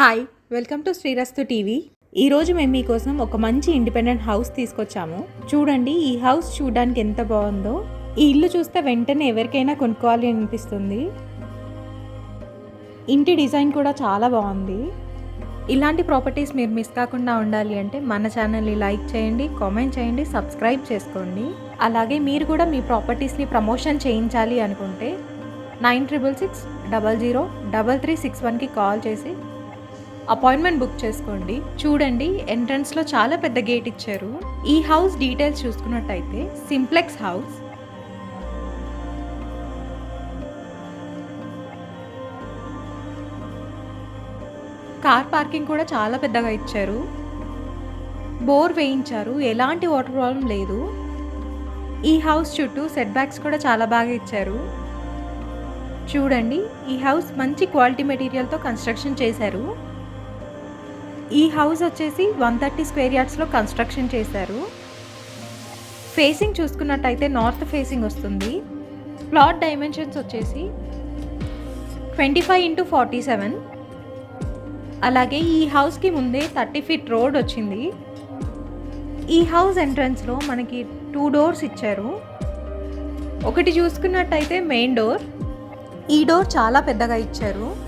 Hi welcome to Srirastu TV. ఈరోజు మేము మీకోసం ఒక మంచి ఇండిపెండెంట్ హౌస్ తీసుకొచ్చాము. చూడండి ఈ హౌస్ చూడడానికి ఎంత బాగుందో. ఈ ఇల్లు చూస్తే వెంటనే ఎవరికైనా కొనుక్కోవాలి అనిపిస్తుంది. ఇంటి డిజైన్ కూడా చాలా బాగుంది. ఇలాంటి ప్రాపర్టీస్ మీరు మిస్ కాకుండా ఉండాలి అంటే మన ఛానల్ని లైక్ చేయండి కామెంట్ చేయండి సబ్స్క్రైబ్ చేసుకోండి. అలాగే మీరు కూడా మీ ప్రాపర్టీస్ని ప్రమోషన్ చేయించాలి అనుకుంటే nine triple six double zero double three six వన్కి కాల్ చేసి అపాయింట్మెంట్ బుక్ చేసుకోండి. చూడండి ఎంట్రన్స్లో చాలా పెద్ద గేట్ ఇచ్చారు. ఈ హౌస్ డీటెయిల్స్ చూసుకున్నట్టయితే సింప్లెక్స్ హౌస్. కార్ పార్కింగ్ కూడా చాలా పెద్దగా ఇచ్చారు. బోర్ వేయించారు. ఎలాంటి వాటర్ ప్రాబ్లం లేదు. ఈ హౌస్ చుట్టూ సెట్ బ్యాక్స్ కూడా చాలా బాగా ఇచ్చారు. చూడండి ఈ హౌస్ మంచి క్వాలిటీ మెటీరియల్తో కన్స్ట్రక్షన్ చేశారు. ఈ హౌస్ వచ్చేసి వన్ థర్టీ స్క్వేర్ యార్డ్స్లో కన్స్ట్రక్షన్ చేశారు. ఫేసింగ్ చూసుకున్నట్టయితే నార్త్ ఫేసింగ్ వస్తుంది. ప్లాట్ డైమెన్షన్స్ వచ్చేసి twenty five into forty seven. అలాగే ఈ హౌస్కి ముందే థర్టీ ఫీట్ రోడ్ వచ్చింది. ఈ హౌస్ ఎంట్రన్స్లో మనకి టూ డోర్స్ ఇచ్చారు. ఒకటి చూసుకున్నట్టయితే మెయిన్ డోర్. ఈ డోర్ చాలా పెద్దగా ఇచ్చారు.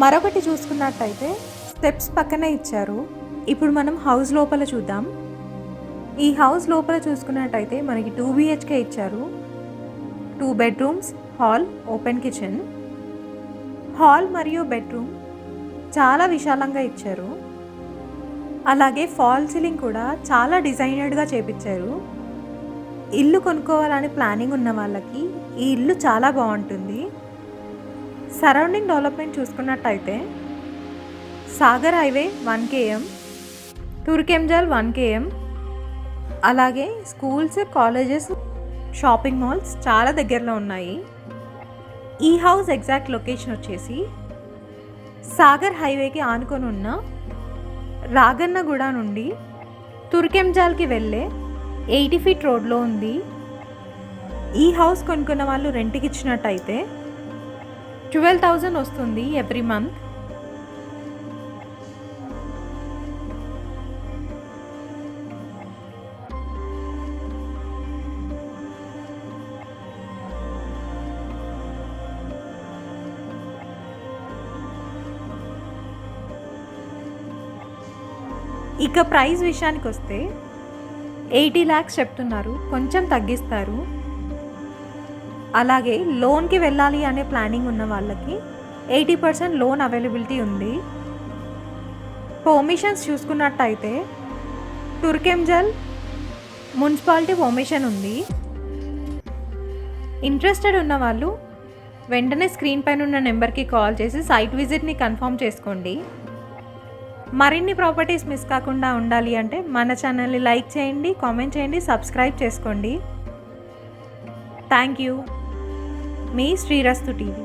మరొకటి చూసుకున్నట్టయితే స్టెప్స్ పక్కనే ఇచ్చారు. ఇప్పుడు మనం హౌస్ లోపల చూద్దాం. ఈ హౌస్ లోపల చూసుకున్నట్టయితే మనకి టూ బిహెచ్కే ఇచ్చారు. Two bedrooms hall open kitchen. Hall మరియు బెడ్రూమ్ చాలా విశాలంగా ఇచ్చారు. అలాగే ఫాల్ సీలింగ్ కూడా చాలా డిజైనర్డ్గా చేపించారు. ఇల్లు కొనుక్కోవాలని ప్లానింగ్ ఉన్న వాళ్ళకి ఈ ఇల్లు చాలా బాగుంటుంది. సరౌండింగ్ డెవలప్మెంట్ చూసుకున్నట్టయితే Sagar highway one KM Turkayamjal one KM అలాగే స్కూల్స్ కాలేజెస్ షాపింగ్ మాల్స్ చాలా దగ్గరలో ఉన్నాయి. ఈ హౌస్ ఎగ్జాక్ట్ లొకేషన్ వచ్చేసి సాగర్ హైవేకి ఆనుకొని ఉన్న రాగన్నగూడ నుండి తుర్కెంజాల్కి వెళ్ళే ఎయిటీ ఫీట్ రోడ్లో ఉంది. ఈ హౌస్ కొనుక్కున్న వాళ్ళు రెంట్కి ఇచ్చినట్టయితే ట్వెల్వ్ థౌజండ్ వస్తుంది ఎవ్రీ మంత్. ఇక ప్రైస్ విషయానికి వస్తే ఎయిటీ ల్యాక్స్ చెప్తున్నారు. కొంచెం తగ్గిస్తారు. అలాగే లోన్కి వెళ్ళాలి అనే ప్లానింగ్ ఉన్న వాళ్ళకి ఎయిటీ పర్సెంట్ లోన్ అవైలబిలిటీ ఉంది. పర్మిషన్స్ చూసుకున్నట్టయితే టుర్కెంజల్ మున్సిపాలిటీ పర్మిషన్ ఉంది. ఇంట్రెస్టెడ్ ఉన్న వాళ్ళు వెంటనే స్క్రీన్ పైన ఉన్న నెంబర్కి కాల్ చేసి సైట్ విజిట్ని కన్ఫర్మ్ చేసుకోండి. మరిన్ని ప్రాపర్టీస్ మిస్ కాకుండా ఉండాలి అంటే మన ఛానల్ని లైక్ చేయండి కామెంట్ చేయండి సబ్స్క్రైబ్ చేసుకోండి. Thank you. Me Srirastu TV